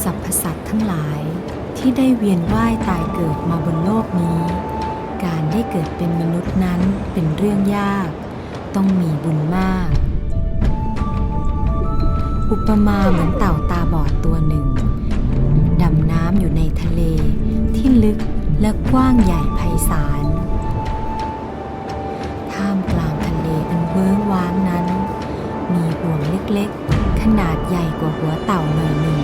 สรรพสัตว์ทั้งหลายที่ได้เวียนว่ายตายเกิดมาบนโลกนี้ การได้เกิดเป็นมนุษย์นั้นเป็นเรื่องยาก ต้องมีบุญมาก อุปมาเหมือนเต่าตาบอดตัวหนึ่ง ดำน้ำอยู่ในทะเลที่ลึกและกว้างใหญ่ไพศาล ท่ามกลางทะเลอันเวิ้งว้างนั้น มีห่วงเล็กๆ ขนาดใหญ่กว่าหัวเต่าหน่อยหนึ่ง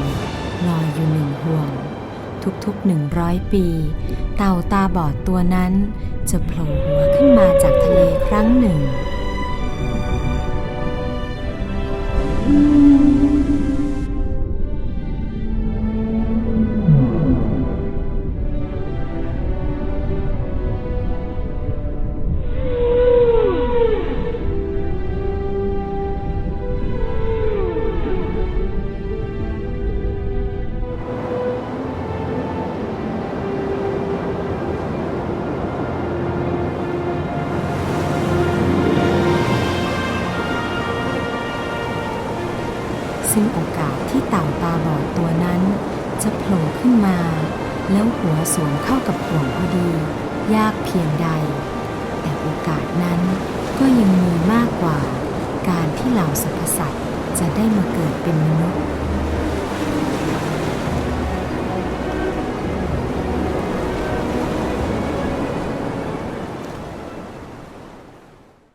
ทุกๆหนึ่งร้อยปี เต่าตาบอดตัวนั้นจะโผล่หัวขึ้นมาจากทะเลครั้งหนึ่ง ซึ่งโอกาสที่เต่าตาบอดตัวนั้น จะโผล่ขึ้นมา แล้วหัวสวมเข้ากับห่วงพอดี ยากเพียงใด แต่โอกาสนั้นก็ยังมีมากกว่า การที่เหล่าสรรพสัตว์จะได้มาเกิดเป็นมนุษย์